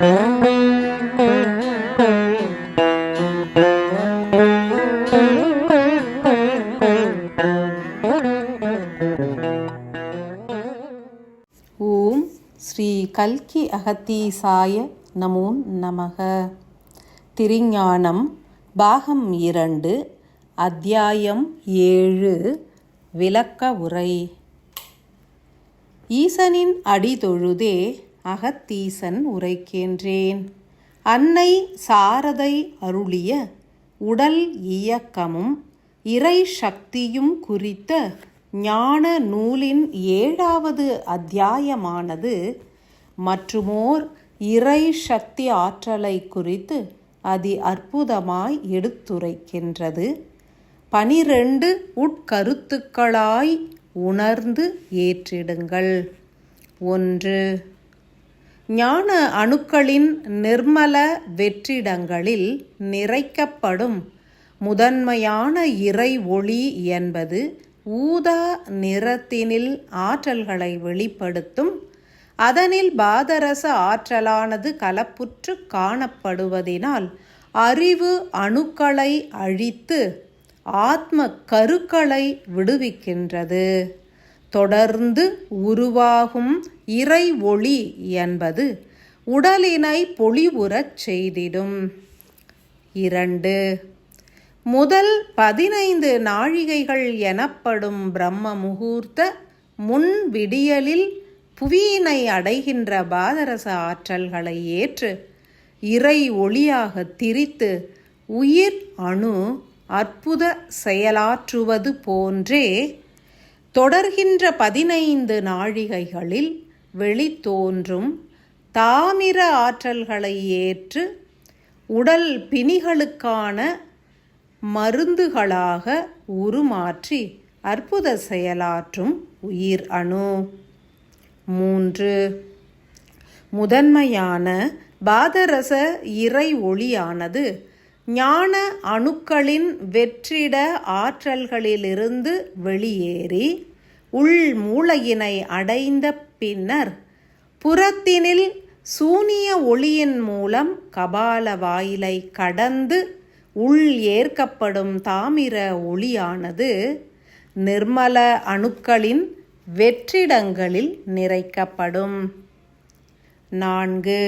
ஓம் ஸ்ரீ கல்கி அகத்தீசாய நமோ நமக. திருஞானம் பாகம் இரண்டு அத்தியாயம் ஏழு விளக்க உரை. ஈசனின் அடி தொழுதே அகத்தீசன் உரைக்கின்றேன். அன்னை சாரதை அருளிய உடல் இயக்கமும் இறை சக்தியும் குறித்த ஞான நூலின் ஏழாவது அத்தியாயமானது மற்றுமோர் இறை சக்தி ஆற்றலை குறித்து அதி அற்புதமாய் எடுத்துரைக்கின்றது. பனிரெண்டு உட்கருத்துக்களாய் உணர்ந்து ஏற்றிடுங்கள். ஒன்று ஞான அணுக்களின் நிர்மல வெற்றிடங்களில் நிறைக்கப்படும் முதன்மையான இறை ஒளி என்பது ஊதா நிறத்தினில் ஆற்றல்களை வெளிப்படுத்தும் அதனில் பாதரச ஆற்றலானது கலப்புற்று காணப்படுவதினால் அறிவு அணுக்களை அழித்து ஆத்ம கருக்களை விடுவிக்கின்றது. தொடர்ந்து உருவாகும் இறை ஒளி என்பது உடலினை பொலிவுறச் செய்திடும். இரண்டு முதல் பதினைந்து நாழிகைகள் எனப்படும் பிரம்ம முகூர்த்த முன் விடியலில் புவியினை அடைகின்ற பாதரச ஆற்றல்களை ஏற்று இறை ஒளியாக திரித்து உயிர் அணு அற்புத செயலாற்றுவது போன்றே தொடர்கின்ற பதினைந்து நாழிகைகளில் வெளித்தோன்றும் தாமிர ஆற்றல்களை ஏற்று உடல் பிணிகளுக்கான மருந்துகளாக உருமாற்றி அற்புத செயலாற்றும் உயிர் அணு. மூன்று முதன்மையான பாதரச இறை ஒளியானது ஞான அணுக்களின் வெற்றிட ஆற்றல்களிலிருந்து வெளியேறி உள் மூளையினை அடைந்த பின்னர் புறத்தினில் சூனிய ஒளியின் மூலம் கபால வாயிலை கடந்து உள் ஏற்கப்படும் தாமிர ஒளியானது நிர்மல அணுக்களின் வெற்றிடங்களில் நிறைக்கப்படும். நான்கு.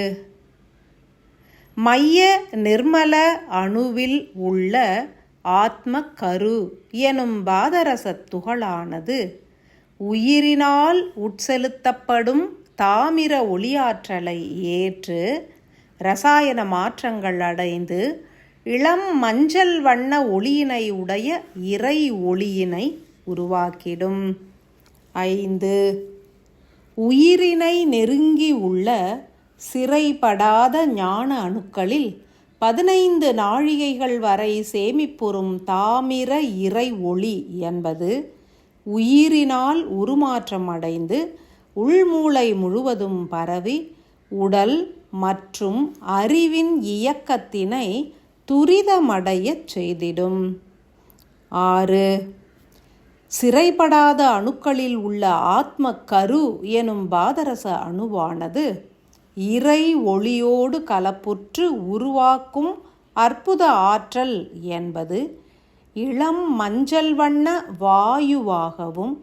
மைய நிர்மல அணுவில் உள்ள ஆத்ம கரு எனும் பாதரச துகளானது உயிரினால் உட்செலுத்தப்படும் தாமிர ஒளியாற்றலை ஏற்று ரசாயன மாற்றங்கள் அடைந்து இளம் மஞ்சள் வண்ண ஒளியினை உடைய இறை ஒளியினை உருவாக்கிடும். ஐந்து. உயிரினை நெருங்கி உள்ள சிறைப்படாத ஞான அணுக்களில் பதினைந்து நாழிகைகள் வரை சேமிப்புறும் தாமிர இறை ஒளி என்பது உயிரினால் உருமாற்றம் அடைந்து உள்மூளை முழுவதும் பரவி உடல் மற்றும் அறிவின் இயக்கத்தினை துரிதமடையச் செய்திடும். ஆறு சிறைப்படாத அணுக்களில் உள்ள ஆத்ம கரு எனும் பாதரச அணுவானது இறை ஒளியோடு கலப்புற்று உருவாக்கும் அற்புத ஆற்றல் என்பது இளம் மஞ்சள் வண்ண வாயுவாகவும்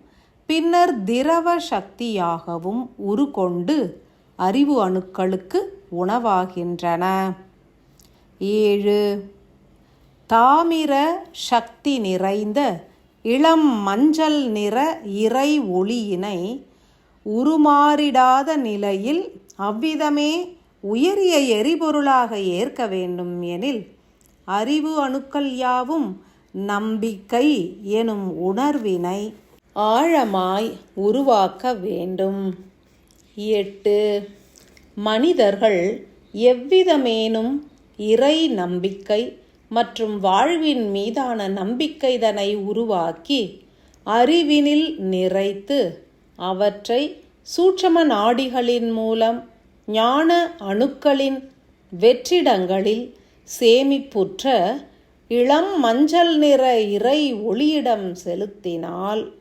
பின்னர் திரவ சக்தியாகவும் உருக்கொண்டு அறிவு அணுக்களுக்கு உணவாகின்றன. ஏழு. தாமிர சக்தி நிறைந்த இளம் மஞ்சள் நிற இறை ஒளியினை உருமாறிடாத நிலையில் அவ்விதமே உயரிய எரிபொருளாக ஏற்க வேண்டும் எனில் அறிவு அணுக்கள் யாவும் நம்பிக்கை எனும் உணர்வினை ஆழமாய் உருவாக்க வேண்டும். எட்டு. மனிதர்கள் எவ்விதமேனும் இறை நம்பிக்கை மற்றும் வாழ்வின் மீதான நம்பிக்கைதனை உருவாக்கி அறிவினில் நிறைத்து அவற்றை சூட்சம நாடிகளின் மூலம் ஞான அணுக்களின் வெற்றிடங்களில் சேமிப்புற்ற இளம் மஞ்சள் நிற இறை ஒளியிடம் செலுத்தினால்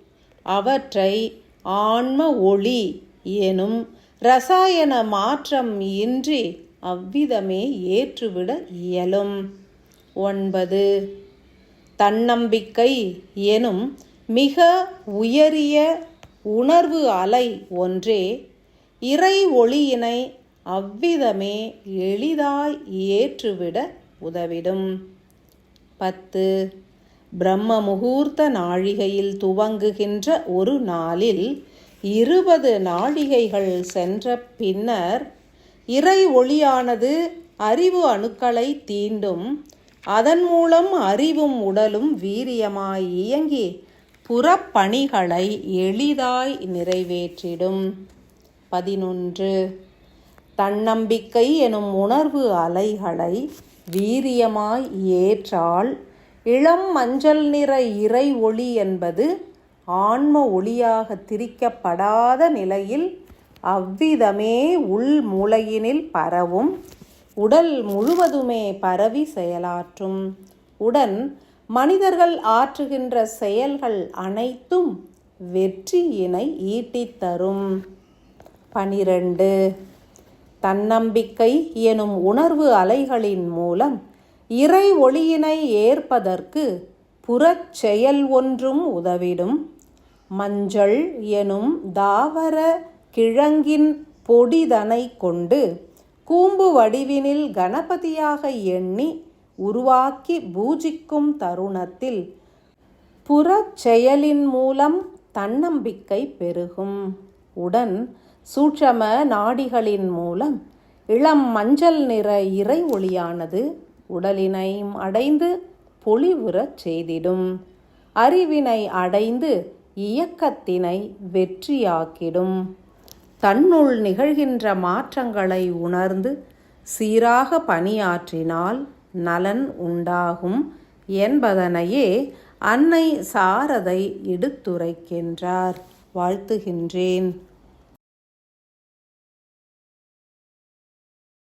அவற்றை ஆன்ம ஒளி எனும் ரசாயன மாற்றம் இன்றி அவ்விதமே ஏற்றுவிட இயலும். ஒன்பது. தன்னம்பிக்கை எனும் மிக உயரிய உணர்வு அலை ஒன்றே இறை ஒளியினை அவ்விதமே எளிதாய் ஏற்றுவிட உதவிடும். பத்து. பிரம்ம முகூர்த்த நாழிகையில் துவங்குகின்ற ஒரு நாளில் இருபது நாழிகைகள் சென்ற பின்னர் இறை ஒளியானது அறிவு அணுக்களை தீண்டும். அதன் மூலம் அறிவும் உடலும் வீரியமாய் இயங்கி புறப்பணிகளை எளிதாய் நிறைவேற்றிடும். பதினொன்று. தன்னம்பிக்கை எனும் உணர்வு அலைகளை வீரியமாய் ஏற்றால் இளம் மஞ்சள் நிற இறை ஒளி என்பது ஆன்ம ஒளியாக திரிக்கப்படாத நிலையில் அவ்விதமே உள் மூளையினில் பரவும் உடல் முழுவதுமே பரவி செயலாற்றும். உடன் மனிதர்கள் ஆற்றுகின்ற செயல்கள் அனைத்தும் வெற்றியினை ஈட்டித்தரும் பனிரெண்டு. தன்னம்பிக்கை எனும் உணர்வு அலைகளின் மூலம் இறை ஒளியினை ஏற்பதற்கு புறச் செயல் ஒன்றும் உதவிடும். மஞ்சள் எனும் தாவர கிழங்கின் பொடிதனை கொண்டு கூம்பு வடிவினில் கணபதியாக எண்ணி உருவாக்கி பூஜிக்கும் தருணத்தில் புறச் செயலின் மூலம் தன்னம்பிக்கை பெருகும். உடன் சூட்சம நாடிகளின் மூலம் இளம் மஞ்சள் நிற இறை ஒளியானது உடலினையும் அடைந்து பொலிவுறச் செய்திடும். அறிவினை அடைந்து இயக்கத்தினை வெற்றியாக்கிடும். தன்னுள் நிகழ்கின்ற மாற்றங்களை உணர்ந்து சீராக பணியாற்றினால் நலன் உண்டாகும் என்பதனையே அன்னை சாரதை எடுத்துரைக்கின்றார். வாழ்த்துகின்றேன்.